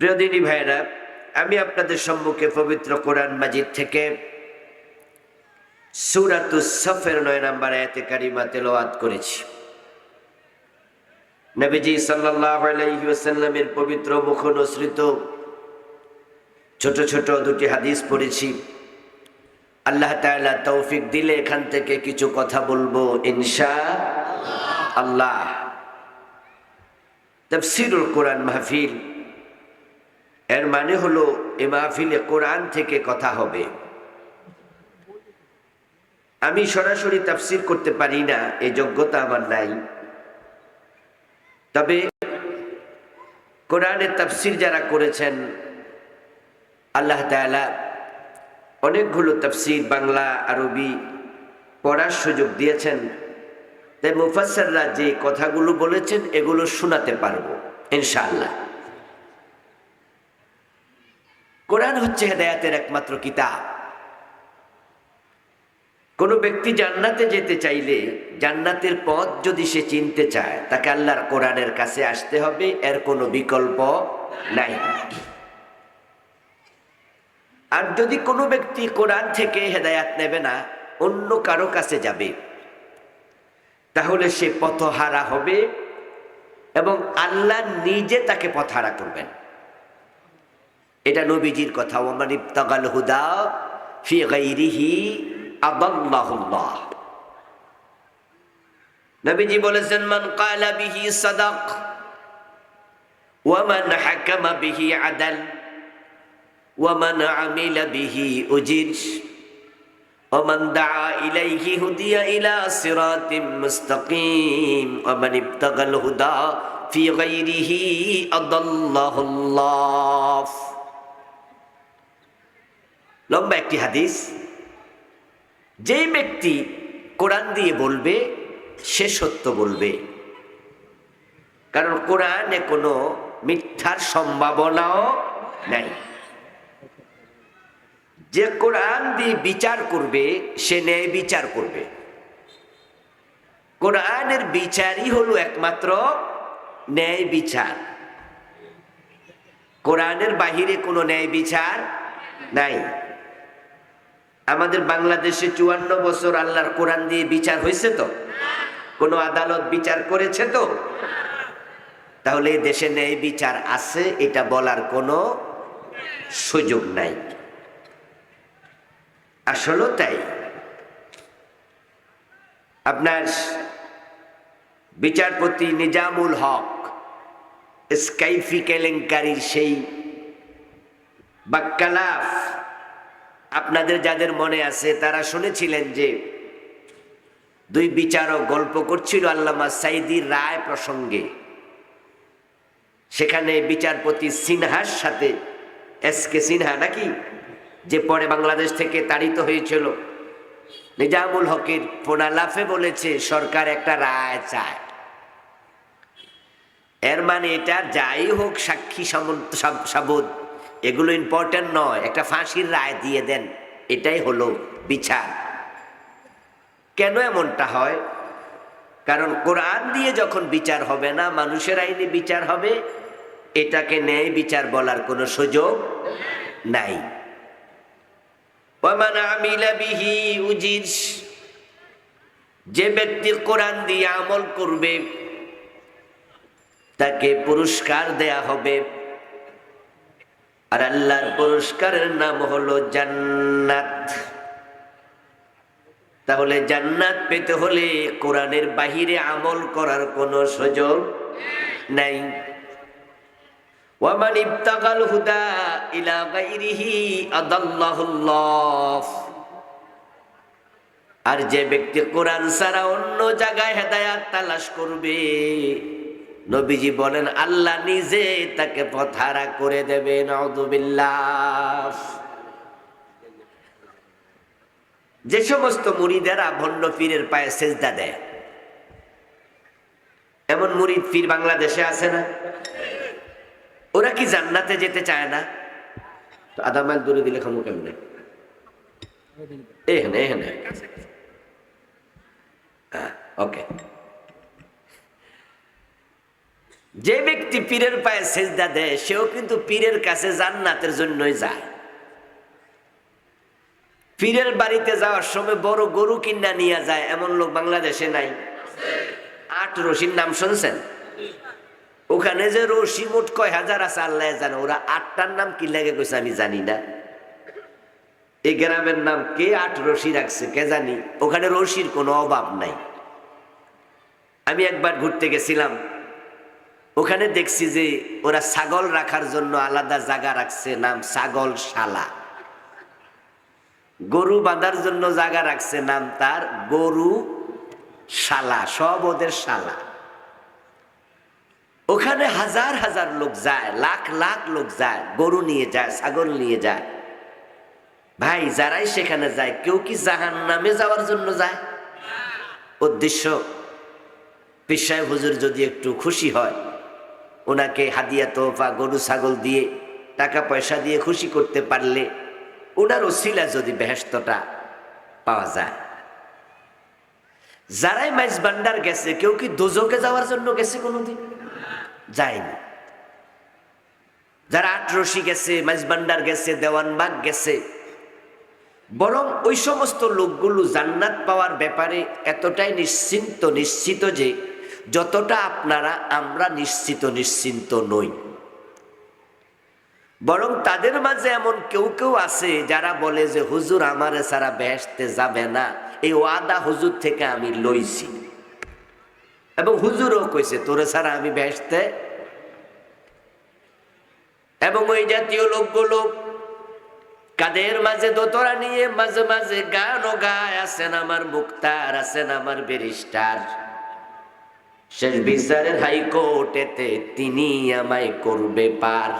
প্রিয় দিনী ভাইরা আমি আপনাদের সম্মুখে পবিত্র কোরআন মাজিদ থেকে সুরাতুস সফের নয় নাম্বার আয়াতে কারিমা তেলাওয়াত করেছি। নবীজি সাল্লাল্লাহু আলাইহি ওয়াসাল্লামের পবিত্র মুখ নসৃত ছোট ছোট দুটি হাদিস পড়েছি। আল্লাহ তাআলা তৌফিক দিলে এখান থেকে কিছু কথা বলব ইনশা আল্লাহ। তফসিরুল কোরআন মাহফিল এর মানে হলো, এ মাহফিলে কোরআন থেকে কথা হবে। আমি সরাসরি তাফসির করতে পারি না এই যোগ্যতা আমার নাই। তবে কোরআনের তাফসির যারা করেছেন, আল্লাহ তাআলা অনেকগুলো তাফসির বাংলা, আরবি পড়ার সুযোগ দিয়েছেন। তাই মুফাসসাররা যে কথাগুলো বলেছেন, এগুলো শোনাতে পারব, ইনশাআল্লাহ। কোরআন হচ্ছে হেদায়াতের একমাত্র কিতাব। কোনো ব্যক্তি জান্নাতে যেতে চাইলে জান্নাতের পথ যদি সে চিনতে চায়, তাকে আল্লাহর কোরআনের কাছে আসতে হবে, এর কোনো বিকল্প নাই। আর যদি কোনো ব্যক্তি কোরআন থেকে হেদায়াত নেবে না, অন্য কারও কাছে যাবে, তাহলে সে পথহারা হবে এবং আল্লাহ নিজে তাকে পথহারা করবেন। এটা নবীজির কথা ওমান ইবতাগাল হুদা ফি গাইরিহি আদাল্লাহুল্লাহ নবীজি বলেছেন মান কালা বিহি সাদাক ওয়ামান হাকামা বিহি আদাল ওয়ামান আমিলা বিহি উজির ومن دعا إليه هدي إلى صراط مستقيم ومن ابتغى الهدى في غيره أضله الله লম্বা একটি হাদিস। যেই ব্যক্তি কোরআন দিয়ে বলবে, সে সত্য বলবে। কারণ কোরআনে কোনো মিথ্যার সম্ভাবনাও নাই। যে কোরআন দিয়ে বিচার করবে, সে ন্যায় বিচার করবে। কোরআনের বিচারই হলো একমাত্র ন্যায় বিচার। কোরআনের বাহিরে কোনো ন্যায় বিচার নাই। আমাদের বাংলাদেশে চুয়ান্ন বছর আল্লাহর কোরআন দিয়ে বিচার হয়েছে তো? কোনো আদালত বিচার করেছে তো? তাহলে দেশে ন্যায় বিচার আছে, এটা বলার কোনো সুযোগ নাই। আসলেও তাই। আপনার বিচারপতি নিজামুল হক, স্কাইফি কেলেঙ্কারির সেই বাক্কালাফ আপনাদের যাদের মনে আছে, তারা শুনেছিলেন যে দুই বিচারক গল্প করছিল আল্লামা সাইদির রায় প্রসঙ্গে। সেখানে বিচারপতি সিনহার সাথে, এস কে সিনহা নাকি, যে পরে বাংলাদেশ থেকে তাড়িত হয়েছিল। নিজামুল হকের ফোনালাফে বলেছে, সরকার একটা রায় চায়। এর মানে এটা যাই হোক, সাক্ষী সাবুদ। এগুলো ইম্পর্টেন্ট নয়, একটা ফাঁসির রায় দিয়ে দেন, এটাই হলো বিচার। কেন এমনটা হয়? কারণ কোরআন দিয়ে যখন বিচার হবে না, মানুষের আইনে বিচার হবে, এটাকে ন্যায় বিচার বলার কোনো সুযোগ নাই। যে ব্যক্তি কোরআন দিয়ে আমল করবে, তাকে পুরস্কার দেয়া হবে। আর আল্লাহর পুরস্কারের নাম হলো জান্নাত। তাহলে জান্নাত পেতে হলে কোরআনের বাহিরে আমল করার কোনো সুযোগ নাই। ওয়ামান ইবতাগাল হুদা ইলা গাইরিহি আদাল্লাহুল্লাহ আর যে ব্যক্তি কোরআন ছাড়া অন্য জায়গায় হেদায়াত তালাশ করবে নবীজি বলেন, আল্লাহ নিজে তাকে পথারা করে দেবে যে সমস্ত মুড়িদেরা ভণ্ড পীরের পায়ে সেজদা দেয়, এমন মুড়িদ পীর বাংলাদেশে আছে না? ওরা কি জান্নাতে যেতে চায় না? তো আধা মাইল দূরে দিলে খামু কেমনে? এখানে এখানে ওকে। যে ব্যক্তি পীরের পায়ে সেজদা দেয়, সেও কিন্তু পীরের কাছে জান্নাতের জন্যই যায়। পীরের বাড়িতে যাওয়ার সময় বড় গরু কিনা নিয়ে যায়, এমন লোক বাংলাদেশে নাই। আট রশির নাম শুনছেন? ওখানে যে রশি মোট কয় হাজার আছে, আল্লাহ জানে। ওরা আটটার নাম কি লাগে কইছে আমি জানি না। এই গ্রামের নাম কে আট রশি রাখছে, কে জানি। ওখানে রশির কোনো অভাব নাই। আমি একবার ঘুরতে গেছিলাম। ওখানে দেখছি যে ওরা ছাগল রাখার জন্য আলাদা জায়গা রাখছে, নাম ছাগল শালা গরু বাঁধার জন্য জায়গা রাখছে, নাম তার গরু শালা সব ওদের শালা। ওখানে হাজার হাজার লোক যায়, লাখ লাখ লোক যায়, গরু নিয়ে যায়, ছাগল নিয়ে যায়। ভাই, যারাই সেখানে যায়, কেউ কি জাহান নামে যাওয়ার জন্য যায়? উদ্দেশ্য পেশায় হুজুর যদি একটু খুশি হয়। ওনাকে হাদিয়া তোফা গরু, ছাগল দিয়ে টাকা পয়সা দিয়ে খুশি করতে পারলে ওনার ওসিলা যদি বেহেস্তটা পাওয়া যায়। যারাই মাইজ ভান্ডার গেছে, কেউ কি দোজকে যাওয়ার জন্য গেছে কোনোদিন? যায়নি। যারা আটরশি গেছে, মাইজ ভান্ডার গেছে দেওয়ানবাগ গেছে, বরং ওই সমস্ত লোকগুলো জান্নাত পাওয়ার ব্যাপারে এতটাই নিশ্চিন্ত, নিশ্চিত যে যতটা আপনারা, আমরা নিশ্চিত, নিশ্চিন্ত নই। বরং তাদের মাঝে এমন কেউ কেউ আছে যারা বলে যে, হুজুর, আমারে সারা বেহেসতে যাবে না। এই ওয়াদা হুজুর থেকে আমি লইছি। এবং হুজুরও কইছে, তোরে ছাড়া আমি বেহেসতে এবং ওই জাতীয় লোকগুলো কাদের মাঝে দোতরা নিয়ে মাঝে মাঝে গান ও গায়, আছেন আমার মুক্তার, আছেন আমার বেরিস্টার শেষ বিচারের হাইকোর্টেতে তিনি আমায় করবে পার।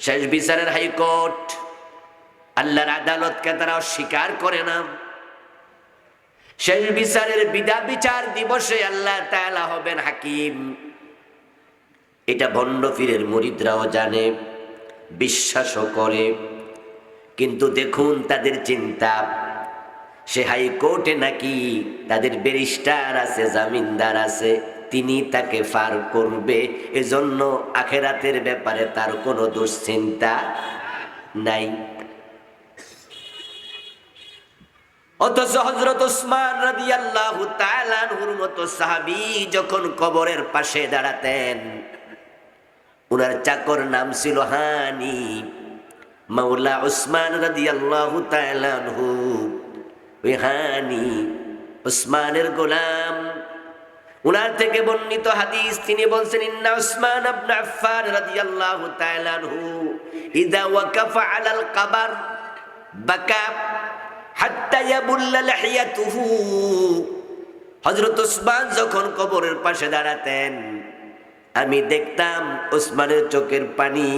শেষ বিচারের হাইকোর্ট আল্লাহর আদালতকে তারা অস্বীকার করে না। শেষ বিচারের বিদা বিচার দিবসে আল্লাহ তাআলা হবেন হাকিম। এটা ভণ্ড ফিরের মরিদরাও জানে, বিশ্বাসও করে। কিন্তু দেখুন তাদের চিন্তা। সে হাইকোর্টে নাকি তাদের ব্যারিস্টার আছে, জামিনদার আছে, তিনি তাকে ফার করবে, এজন্য আখেরাতের ব্যাপারে তার কোনো দুশ্চিন্তা নাই। অথচ হজরত উসমান রাদিয়াল্লাহু তাআলা আনহুর মতো সাহাবী যখন কবরের পাশে দাঁড়াতেন, উনার চাকর নাম ছিল হানি, মাওলা উসমান রাদিয়াল্লাহু তাআলা আনহু। ওই হানি উসমানের গোলাম। উনার থেকে বর্ণিত হাদিস, তিনি বলছেন, ইন্না উসমান ইবনে আফফান রাদিয়াল্লাহু তাআলা আনহু ইদা ওয়াকাফা আলাল কবর বাকা হাত্তা ইয়াবুল্লা লাহিয়াতুহু। হযরত উসমান যখন কবরের পাশে দাঁড়াতেন, আমি দেখতাম ওসমানের চোখের পানি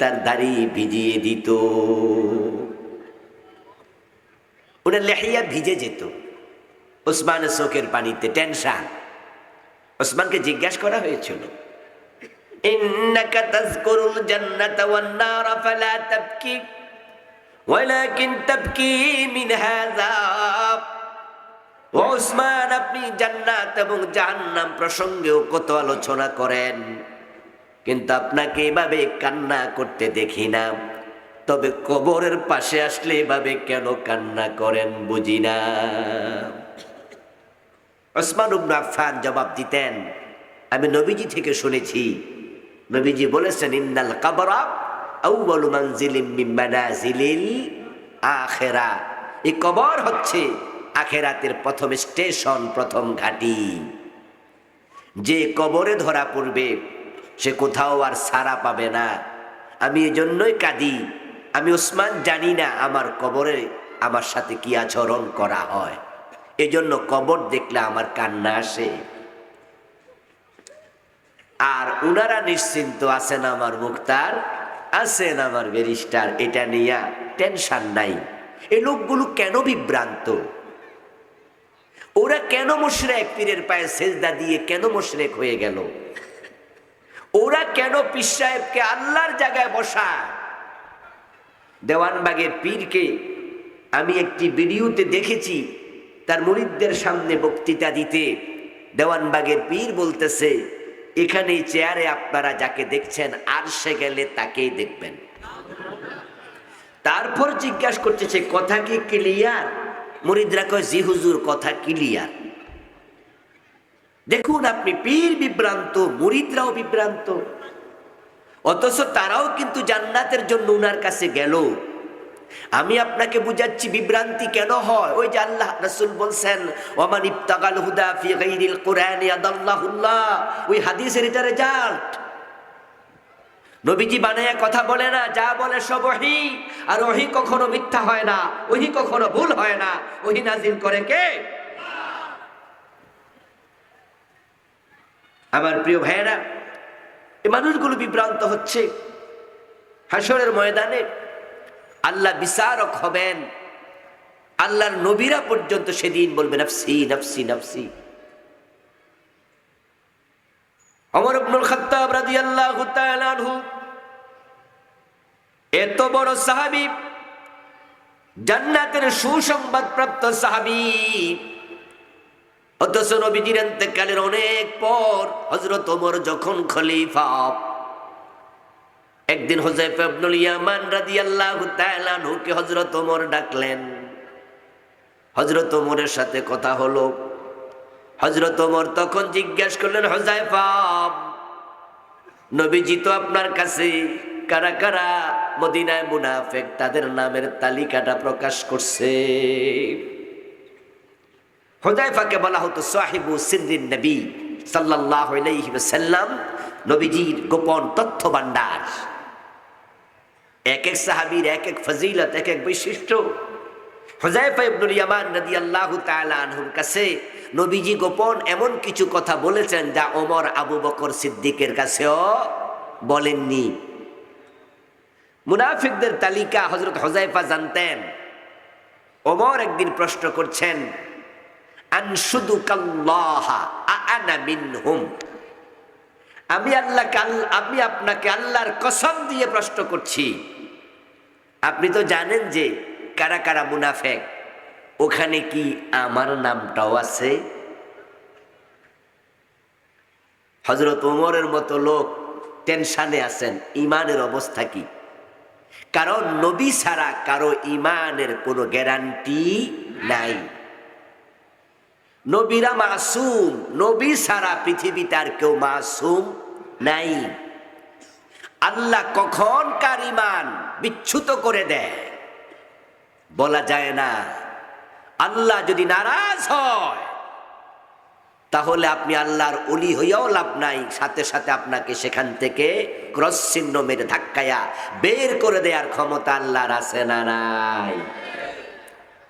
তার দাড়ি ভিজিয়ে দিত। ওনার লেহিয়া ভিজে যেত। ওসমানের চোখের পানিতে টেনশন। ওসমানকে জিজ্ঞাসা করা হয়েছিল জান্নাতা ওয়ান নার ফালা তাবকি, ওয়ালাকিন তাবকি মিন হাযা। ও ওসমান, আপনি জান্নাত এবং জাহান্নাম প্রসঙ্গেও কত আলোচনা করেন, কিন্তু আপনাকে এভাবে কান্না করতে দেখি না। তবে কবরের পাশে আসলে এভাবে কেন কান্না করেন বুঝি না। ওসমান উবনু আফফান জবাব দিতেন, আমি নবীজি থেকে শুনেছি, নবীজি বলেছেন ইন্দাল কাবরা আউয়ালু মানজিলিম মিন মানাজিলিল আখিরা। এই কবর হচ্ছে আখেরাতের প্রথম স্টেশন, প্রথম ঘাটি। যে কবরে ধরা পড়বে, সে কোথাও আর সারা পাবে না। আমি এই জন্যই কাঁদি আমি ওসমান জানি না আমার কবরে আমার সাথে কি আচরণ করা হয়। এজন্য কবর দেখলে আমার কান্না আসে। আর উনারা নিশ্চিন্ত আছেন আমার মুক্তার, আছেন আমার ব্যারিস্টার, এটা নিয়ে টেনশন নাই। এ লোকগুলো কেন বিভ্রান্ত? ওরা কেন মুশরেক পীরের পায়ে সেজদা দিয়ে কেন মুশরেক হয়ে গেল? ওরা কেন পীর সাহেবকে আল্লাহর জায়গায় বসায়? দেওয়ানবাগের পীরকে আমি একটি ভিডিওতে দেখেছি, তার মুরিদদের সামনে বক্তৃতা দিতে। দেওয়ানবাগের পীর বলতেছে, এখানে চেয়ারে আপনারা যাকে দেখছেন, আর সে গেলে তাকেই দেখবেন। তারপর জিজ্ঞাসা করতেছে কথা কি ক্লিয়ার মুরিদরা কয়, জি হুজুর, কথা ক্লিয়ার দেখুন আপনি, পীর বিভ্রান্ত মুরিদরাও বিভ্রান্ত। অথচ তারাও কিন্তু জান্নাতের জন্য উনার কাছে গেল। আমি আপনাকে বুঝাচ্ছি, বিভ্রান্তি কেন হয়? ওই যে আল্লাহ রাসূল বলছেন, ওমান ইবতাগাল হুদা ফি গাইরিল কুরআনি আদাল্লাহুল্লাহ ওই হাদিসের এটা রেজাল্ট নবীজি বানায়া কথা বলে না, যা বলে সব ওহি। আর ওহি কখনো মিথ্যা হয় না, ওহি কখনো ভুল হয় না। ওহি নাজিল করে কে? আমার প্রিয় ভাইয়েরা এই মানুষগুলো বিভ্রান্ত হচ্ছে। হাসরের ময়দানে আল্লাহ বিচারক হবেন। আল্লাহর নবীরা পর্যন্ত সেদিন বলবে, নফসি নফসি নফসি। অমর আব্দুল খাত্তাব তাআলা আনহু এত বড় সাহাবী, জান্নাতের সুসংবাদ প্রাপ্ত সাহাবী অথচ নবীজির ইন্তেকালের অনেক পর হজরত ওমর যখন খলিফা, একদিন হোজাইফা ইবনুল ইয়ামান রাদিয়াল্লাহু তাআলা আনহুকে হযরত ওমর ডাকলেন। হযরত ওমরের সাথে কথা হলো। হযরত ওমর তখন জিজ্ঞাসা করলেন হোজাইফা নবীজি তো আপনার কাছে কারা কারা মদিনায় মুনাফেক, তাদের নামের তালিকাটা প্রকাশ করছে? হোজাইফাকে বলা হতো সাহিবু সিদ্দিন নবী সাল্লাল্লাহু আলাইহি ওয়াসাল্লাম, নবীজির গোপন তথ্য ভান্ডার এক এক সাহাবীর এক এক ফজিলত এক এক বৈশিষ্ট্য। হুজাইফা ইবনুল ইয়ামান রাদিয়াল্লাহু তাআলা আনহুর কাছে নবীজি গোপন এমন কিছু কথা বলেছেন যা ওমর, আবু বকর সিদ্দিকের কাছেও বলেননি। মুনাফিকদের তালিকা হযরত হুজাইফা জানতেন। ওমর একদিন প্রশ্ন করছেন আমি আল্লাহ আমি আপনাকে আল্লাহর কসম দিয়ে প্রশ্ন করছি। আপনি তো জানেন যে কারা কারা মুনাফেক, ওখানে কি আমার নামটাও আছে? হজরত ওমরের মতো লোক টেনশানে আছেন, ইমানের অবস্থা কি? কারণ নবী ছাড়া কারও ইমানের কোনো গ্যারান্টি নাই। নবীরা মাসুম, নবী সারা পৃথিবীতে আর কেউ মাসুম নাই। আল্লাহ কখন কার ইমান বিচ্ছুত করে দেয়? বলা যায় না। আল্লাহ যদি নারাজ হয়, তাহলে আপনি আল্লাহর অলি হইয়াও লাভ নাই। সাথে সাথে আপনাকে সেখান থেকে ক্রস চিহ্ন মেরে ধাক্কায়া বের করে দেওয়ার ক্ষমতা আল্লাহর আছে না নাই?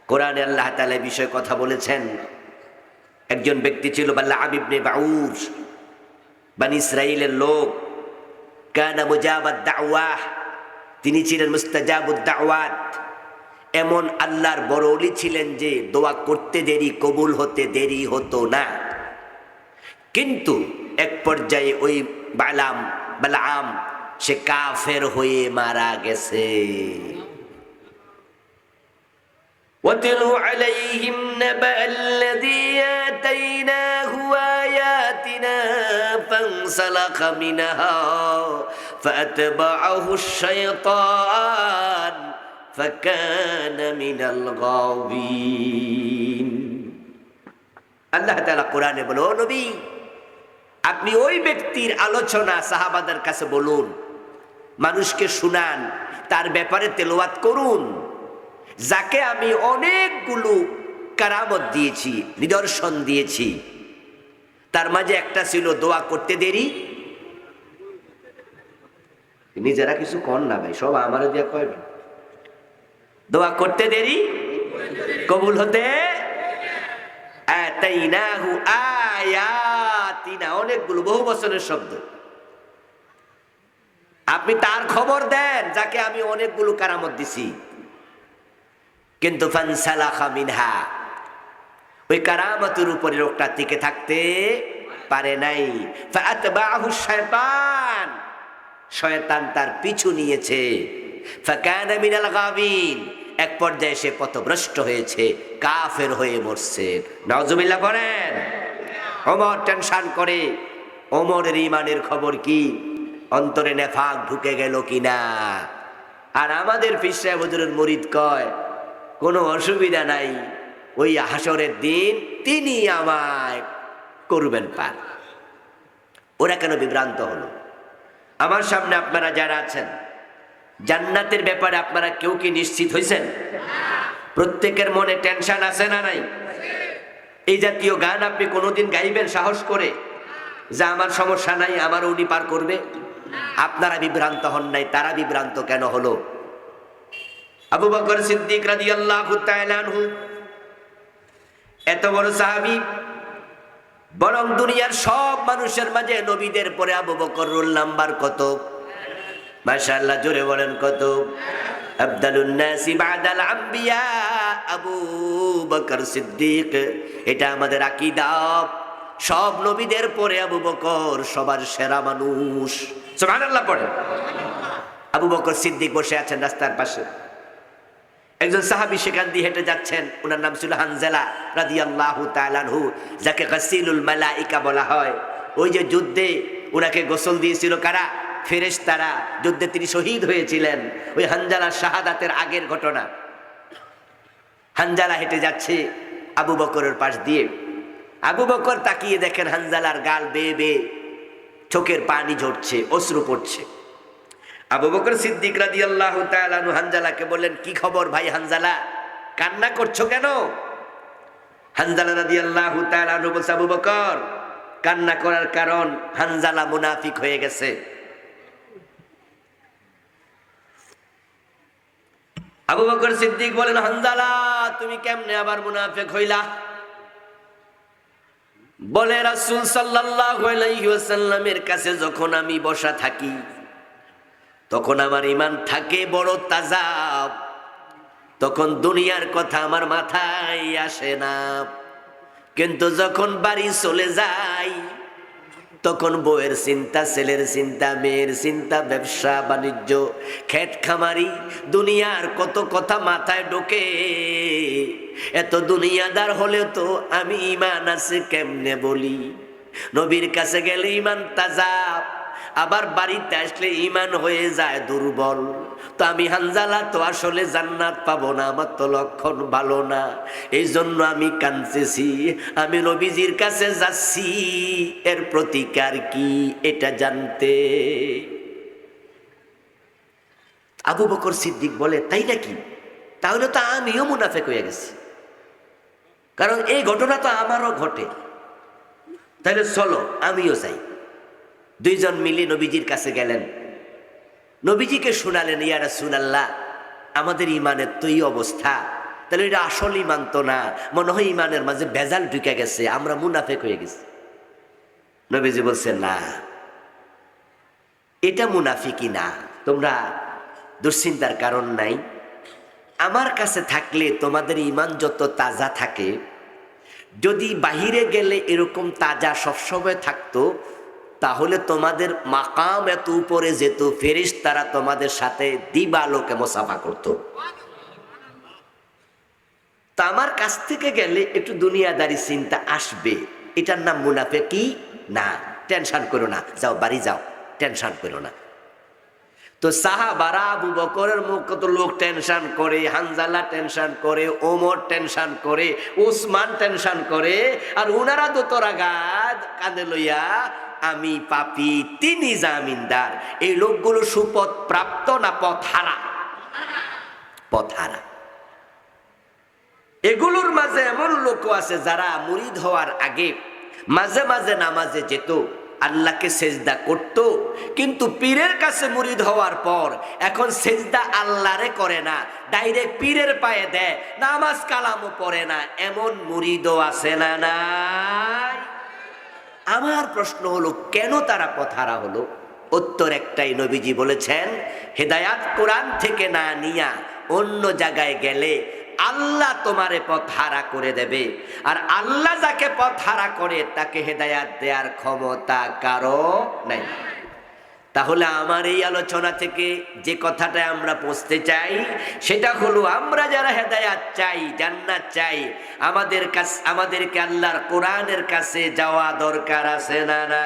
কোরআনে আল্লাহ তালে বিষয়ে কথা বলেছেন। একজন ব্যক্তি ছিল বাল্লা আবিবনে বাউর বান ইসরাইলের লোক। কানা মুজাবাদ দাওয়াহ তিনি ছিলেন মুস্তাজাবুদ দাওয়াত। এমন আল্লাহর বড় অলি ছিলেন যে দোয়া করতে দেরি, কবুল হতে দেরি হতো না। কিন্তু এক পর্যায়ে ওই বালাম বালাম, সে কাফের হয়ে মারা গেছে। واتل عليهم نبأ الذي آتيناه آياتنا فانسلخ منها فأتبعه الشيطان فكان من الغاوين আল্লাহ তাআলা কোরআনে বলো "ও নবী আপনি ওই ব্যক্তির আলোচনা সাহাবাদের কাছে বলুন মানুষকে শুনান তার ব্যাপারে তেলাওয়াত করুন যাকে আমি অনেকগুলো কারামত দিয়েছি, নিদর্শন দিয়েছি। তার মাঝে একটা ছিল দোয়া করতে দেরি। নিজেরা কিছু কর না ভাই, সব আমার দিয়া কয় দোয়া করতে দেরি? কবুল হতে? অনেকগুলো, বহু বছরের শব্দ। আপনি তার খবর দেন, যাকে আমি অনেকগুলো কারামত দিছি। কিন্তু মিনহা। ওই কারামতের উপরে লোকটা টিকে থাকতে পারে নাই। শয়তান। শয়তান তার পিছু নিয়েছে। এক পর্যায়ে সে পথভ্রষ্ট হয়েছে, কাফের হয়ে মরছে। নজমিল্লা করেন ওমর টেনশন করে, ওমরের ইমানের খবর কি? অন্তরে নেফাক ঢুকে গেল কিনা? আর আমাদের পিসা হুজুরের মরিদ কয় কোনো অসুবিধা নাই। ওই হাসরের দিন তিনি আমায় করবেন পার। ওরা কেন বিভ্রান্ত হলো? আমার সামনে আপনারা যারা আছেন, জান্নাতের ব্যাপারে আপনারা কেউ কি নিশ্চিত হয়েছেন প্রত্যেকের মনে টেনশন আছে না নাই? এই জাতীয় গান আপনি কোনোদিন গাইবেন সাহস করে? যে আমার সমস্যা নাই আমার উনি পার করবে? আপনারা বিভ্রান্ত হন নাই, তারা বিভ্রান্ত কেন হলো? আবু বকর সিদ্দিক তাআলা আনহু। এত বড় সাহাবী, বরং দুনিয়ার সব মানুষের মাঝে নবীদের পরে আবু বকর রোল নাম্বার কত? মাশাআল্লাহ, জোরে বলেন কত? আবু বকর সিদ্দিক। এটা আমাদের আকীদা। সব নবীদের পরে আবু বকর সবার সেরা মানুষ। সুবহানাল্লাহ, পড়ে। আবু বকর সিদ্দিক বসে আছেন রাস্তার পাশে। একজন সাহাবি সেখান দিয়ে হেঁটে যাচ্ছেন। ওনার নাম ছিল হানজেলা হানজালা রাদিয়াল্লাহু তাআলাহু যাকে গাসিলুল মালাইকা বলা হয়। ওই যে যুদ্ধে ওনাকে গোসল দিয়েছিল কারা? ফেরেশতারা। যুদ্ধে তিনি শহীদ হয়েছিলেন। ওই হানজালা শাহাদাতের আগের ঘটনা। হানজালা হেঁটে যাচ্ছে আবু বকরের পাশ দিয়ে। আবু বকর তাকিয়ে দেখেন হানজালার গাল বেয়ে বেয়ে চোখের পানি ঝরছে, অশ্রু পড়ছে। আবু বকর সিদ্দিক রাদিয়াল্লাহু তাআলা আনহু হানজালাকে বললেন, কি খবর ভাই হানজালা? কান্না করছ কেন? হানজালা রাদিয়াল্লাহু তাআলা আনহু বলছে, আবু বকর, কান্না করার কারণ হানজালা মুনাফিক হয়ে গেছে। আবু বকর সিদ্দিক বলেন, হানজালা, তুমি কেমনে আবার মুনাফিক হইলা? বলে রাসূল সাল্লাল্লাহু আলাইহি ওয়াসাল্লামের কাছে, যখন আমি বসা থাকি তখন আমার ইমান থাকে বড় তাজা তখন দুনিয়ার কথা আমার মাথায় আসে না। কিন্তু যখন বাড়ি চলে যাই, তখন বউয়ের চিন্তা, ছেলের চিন্তা, মেয়ের চিন্তা, ব্যবসা, বাণিজ্য, খেট খামারি, দুনিয়ার কত কথা মাথায় ঢোকে। এত দুনিয়াদার হলেও তো আমি ইমান আছে কেমনে বলি? নবীর কাছে গেলে ইমান তাজা আবার বাড়িতে আসলে ইমান হয়ে যায় দুর্বল। তো আমি হানজালা তো আসলে জান্নাত পাবো না, আমার তো লক্ষণ ভালো না। এই জন্য আমি কাঁদতেছি, আমি নবীজির কাছে যাচ্ছি, এর প্রতিকার কি এটা জানতে। আবু বকর সিদ্দিক বলে, তাই নাকি? তাহলে তো আমিও মুনাফেক হয়ে গেছি। কারণ এই ঘটনা তো আমারও ঘটে। তাহলে চলো, আমিও চাই দুইজন মিলে নবীজির কাছে গেলেন। নবীজিকে শোনালেন, ইয়া রাসূলুল্লাহ, আমাদের ইমানের তো এই অবস্থা। তাহলে এটা আসল ইমান তো না। মনে হয় ইমানের মাঝে ভেজাল ঢুকে গেছে, আমরা মুনাফেক হয়ে গেছি। নবীজি বলছেন, না, এটা মুনাফিকি না। তোমরা দুশ্চিন্তার কারণ নাই। আমার কাছে থাকলে তোমাদের ইমান যত তাজা থাকে, যদি বাহিরে গেলে এরকম তাজা সবসময় থাকতো তাহলে তোমাদের মাকাম এত উপরে যেত ফেরিস তারা তোমাদের সাথে দিবালোকে মোসাফা করত। তা আমার কাছ থেকে গেলে একটু দুনিয়াদারি চিন্তা আসবে। এটার নাম মুনাফে কি না, টেনশন করো না। যাও, বাড়ি যাও, টেনশন করো না। তো সাহাবারা আবু বকরের মুখ কত লোক টেনশন করে, হানজালা টেনশন করে, ওমর টেনশন করে, উসমান টেনশন করে, আর উনারা তো তোরা গাদ কাঁদে লইয়া, আমি পাপি, তিনি জামিনদার। এই লোকগুলো সুপথ প্রাপ্ত না পথ হারা পথ হারা এগুলোর মাঝে এমন লোক আছে যারা মুরিদ হওয়ার আগে মাঝে মাঝে নামাজে যেত। আল্লাহকে সেজদা করত। কিন্তু পীরের কাছে মুরিদ হওয়ার পর এখন সেজদা আল্লাহরে করে না ডাইরেক্ট পীরের পায়ে দেয়, নামাজ কালামও পড়ে না, এমন মুরিদও আছে না নাই? আমার প্রশ্ন হলো, কেন তারা পথারা হলো? উত্তর একটাই নবীজি বলেছেন, হেদায়াত কোরআন থেকে না নিয়া অন্য জায়গায় গেলে আল্লাহ তোমারে পথ হারা করে দেবে। আর আল্লাহ যাকে পথ হারা করে, তাকে হেদায়াত দেওয়ার ক্ষমতা কারও নাই। তাহলে আমার এই আলোচনা থেকে যে কথাটা আমরা পৌঁছতে চাই, সেটা হলো আমরা যারা হেদায়াত চাই, জান্নাত চাই, আমাদের কাছে আমাদেরকে আল্লাহর কোরআনের কাছে যাওয়া দরকার আছে না না